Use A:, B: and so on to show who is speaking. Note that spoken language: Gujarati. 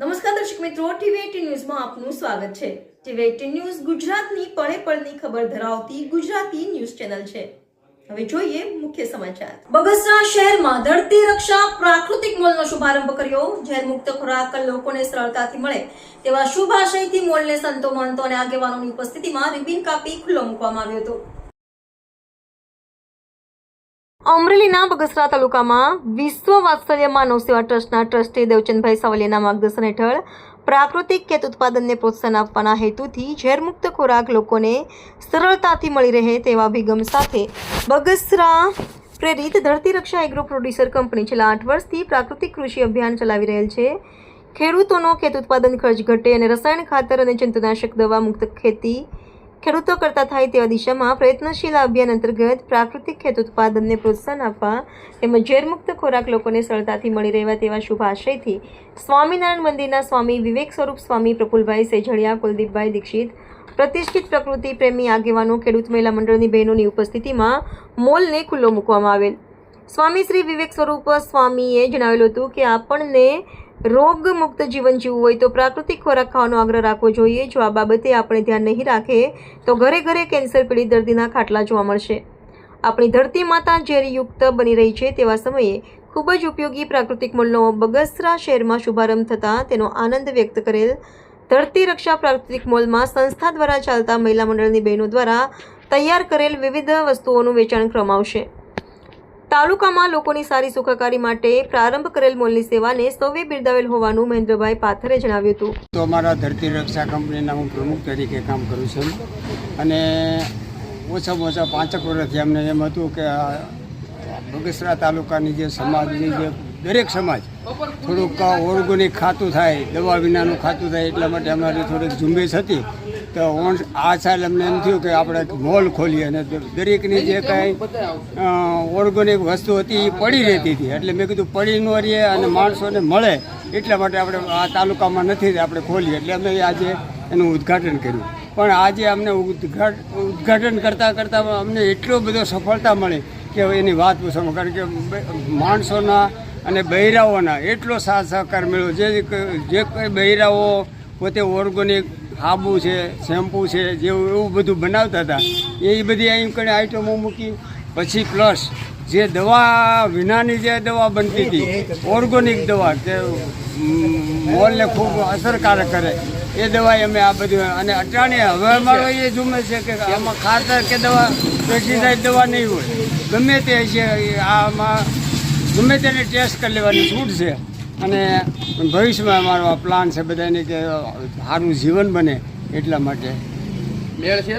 A: નમસ્કાર દર્શક મિત્રો ટીવી ન્યૂઝમાં આપનું સ્વાગત છે. ટીવી એટીન ન્યૂઝ ગુજરાતની પળે પળની ખબર ધરાવતી ગુજરાતી ન્યૂઝ ચેનલ છે. હવે જોઈએ મુખ્ય સમાચાર. બગસરા શહેરમાં ધરતી રક્ષા પ્રાકૃતિક મોલનો શુભારંભ કર્યો. ઝેર મુક્ત ખોરાક લોકોને સરળતાથી મળે તેવા શુભ આશયથી મોલને સંતો મહંતો અને આગેવાનોની ઉપસ્થિતિમાં રિબિન કાપી ખુલ્લો મૂકવામાં આવ્યો હતો. અમરેલીના બગસરા તાલુકામાં વિશ્વ વાત્સલ્ય માનવ સેવા ટ્રસ્ટના ટ્રસ્ટી દેવચંદભાઈ સાવલિયાના માર્ગદર્શન હેઠળ પ્રાકૃતિક ખેત ઉત્પાદનને પ્રોત્સાહન આપવાના હેતુથી ઝેરમુક્ત ખોરાક લોકોને સરળતાથી મળી રહે તેવા અભિગમ સાથે બગસરા પ્રેરિત ધરતી રક્ષા એગ્રો પ્રોડ્યુસર કંપની છેલ્લા આઠ વર્ષથી પ્રાકૃતિક કૃષિ અભિયાન ચલાવી રહેલ છે. ખેડૂતોનો ખેત ઉત્પાદન ખર્ચ ઘટે અને રસાયણ ખાતર અને જંતુનાશક દવા મુક્ત ખેતી ખેડૂતો કરતા થાય તેવા દિશામાં પ્રયત્નશીલ અભિયાન અંતર્ગત પ્રાકૃતિક ખેત ઉત્પાદનને પ્રોત્સાહન આપવા તેમજ ઝેરમુક્ત ખોરાક લોકોને સરળતાથી મળી રહેવા તેવા શુભ આશયથી સ્વામિનારાયણ મંદિરના સ્વામી વિવેક સ્વરૂપ સ્વામી પ્રફુલભાઈ સેજડિયા કુલદીપભાઈ દીક્ષિત, પ્રતિષ્ઠિત પ્રકૃતિ પ્રેમી આગેવાનો, ખેડૂત મહિલા મંડળની બહેનોની ઉપસ્થિતિમાં મોલને ખુલ્લો મૂકવામાં આવેલ. સ્વામી શ્રી વિવેક સ્વરૂપ સ્વામીએ જણાવેલું હતું કે આપણને રોગ મુક્ત જીવન જીવવું હોય તો પ્રાકૃતિક ખોરાક ખાવાનો આગ્રહ રાખવો જોઈએ. જો આ બાબતે આપણે ધ્યાન નહીં રાખે, તો ઘરે ઘરે કેન્સર પીડિત દર્દીના ખાટલા જોવા મળશે. આપણી ધરતી માતા ઝેરયુક્ત બની રહી છે તેવા સમયે ખૂબ જ ઉપયોગી પ્રાકૃતિક મૂળનો બગસરા શહેરમાં શુભારંભ થતાં તેનો આનંદ વ્યક્ત કરેલ. ધરતી રક્ષા પ્રાકૃતિક મોલમાં સંસ્થા દ્વારા ચાલતા મહિલા મંડળની બહેનો દ્વારા તૈયાર કરેલ વિવિધ વસ્તુઓનું વેચાણ ક્રમ આવશે. તાલુકામાં લોકોની સારી સુખાકારી માટે પ્રારંભ કરેલ મોલની સેવાને સૌએ બિરદાવેલ હોવાનું મહેન્દ્રભાઈ પાથરે જણાવ્યું હતું.
B: તો અમારા ધરતી રક્ષા કંપનીના હું પ્રમુખ તરીકે કામ કરું છું. અને ઓછામાં ઓછા પાંચક વર્ષથી અમને એમ હતું કે બગસરા તાલુકાની જે સમાજની જે દરેક સમાજ થોડુંક ઓર્ગોનિક ખાતું થાય, દવા વિનાનું ખાતું થાય, એટલા માટે અમારી થોડીક ઝુંબેશ હતી. તો આ સાલ અમને એમ થયું કે આપણે મોલ ખોલીએ અને દરેકની જે કાંઈ ઓર્ગોનિક વસ્તુ હતી એ પડી રહેતી હતી. એટલે મેં કીધું પડી ન રહીએ અને માણસોને મળે. એટલા માટે આપણે આ તાલુકામાં નથી આપણે ખોલીએ. એટલે અમે આજે એનું ઉદ્ઘાટન કર્યું. પણ આજે અમને ઉદ્ઘાટ ઉદ્ઘાટન કરતાં કરતાં અમને એટલો બધો સફળતા મળી કે હવે એની વાત પૂછવામાં કારણ કે માણસોના અને બૈરાઓના એટલો સાથ સહકાર મળ્યો. જે જે કોઈ બહેરાઓ પોતે ઓર્ગોનિક સાબુ છે શેમ્પૂ છે, જેવું એવું બધું બનાવતા હતા. એ બધી અહીં કણે આઈટમો મૂકી, પછી પ્લસ જે દવા, વિનાની જે દવા બનતી હતી ઓર્ગોનિક દવા કે મોલને ખૂબ અસરકારક કરે, એ દવા અમે આ બધું અને અટાણે હવે અમારો એ જુમે છે કે આમાં ખાતર કે દવા પેસ્ટિસાઇડ દવા નહીં હોય. ગમે તે છે આમાં ગમે તેને ટેસ્ટ કરી લેવાની છૂટ છે. અને ભવિષ્યમાં અમારો આ પ્લાન છે બધાને કે સારું જીવન બને એટલા માટે.
C: મેળ છે?